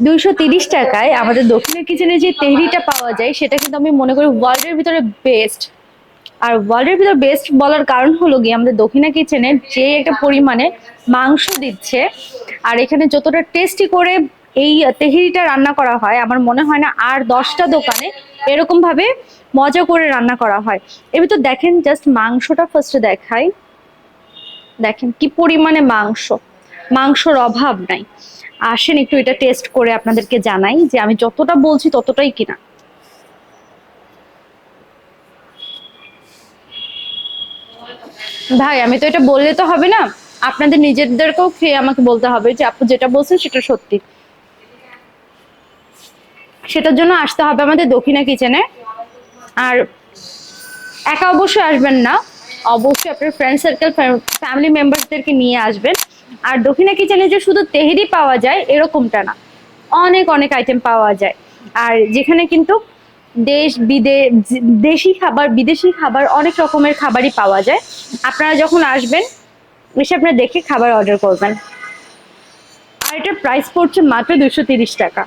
দুইশো তিরিশ টাকায় আমাদের দক্ষিণের কিচেনে যে তেহরিটা পাওয়া যায়, সেটা কিন্তু আমি মনে করি ওয়ার্ল্ডের ভিতরে বেস্ট আর ওয়ার্ল্ডের ভিতরে বেস্ট বলার কারণ হলো গিয়ে আমাদের দক্ষিণা কিচেনে যে একটা পরিমাণে মাংস দিচ্ছে, আর এখানে যতটা টেস্টি করে এই তেহরিটা রান্না করা হয়, আমার মনে হয় না আর দশটা দোকানে এরকম ভাবে মজা করে রান্না করা হয়। এবার তো দেখেন জাস্ট মাংসটা ফার্স্টে দেখাই। দেখেন কি পরিমাণে মাংস। মাংসর অভাব নাই। আসেন একটু এটা টেস্ট করে আপনাদেরকে জানাই যে আমি যতটা বলছি ততটাই কিনা। ভাই, আমি তো এটা বললে তো হবে না। আপনাদের নিজেদেরকেও খেয়ে আমাকে বলতে হবে যে আপু যেটা বলছেন সেটা সত্যি। সেটার জন্য আসতে হবে আমাদের দক্ষিণা কিচেনে আর একা অবশ্যই আসবেন না। অবশ্যই আপনার ফ্রেন্ড সার্কেল ফ্যামিলি মেম্বারসদেরকে নিয়ে আসবেন। আর দক্ষিণা কিচেনে যে শুধু তেহেরি পাওয়া যায়, এরকমটা না। অনেক অনেক আইটেম পাওয়া যায়। আর যেখানে কিন্তু দেশ বিদেশ দেশি খাবার, বিদেশি খাবার অনেক রকমের খাবারই পাওয়া যায়। আপনারা যখন আসবেন, এসে আপনারা দেখে খাবার অর্ডার করবেন। আর এটার প্রাইস পড়ছে মাত্র দুশো টাকা।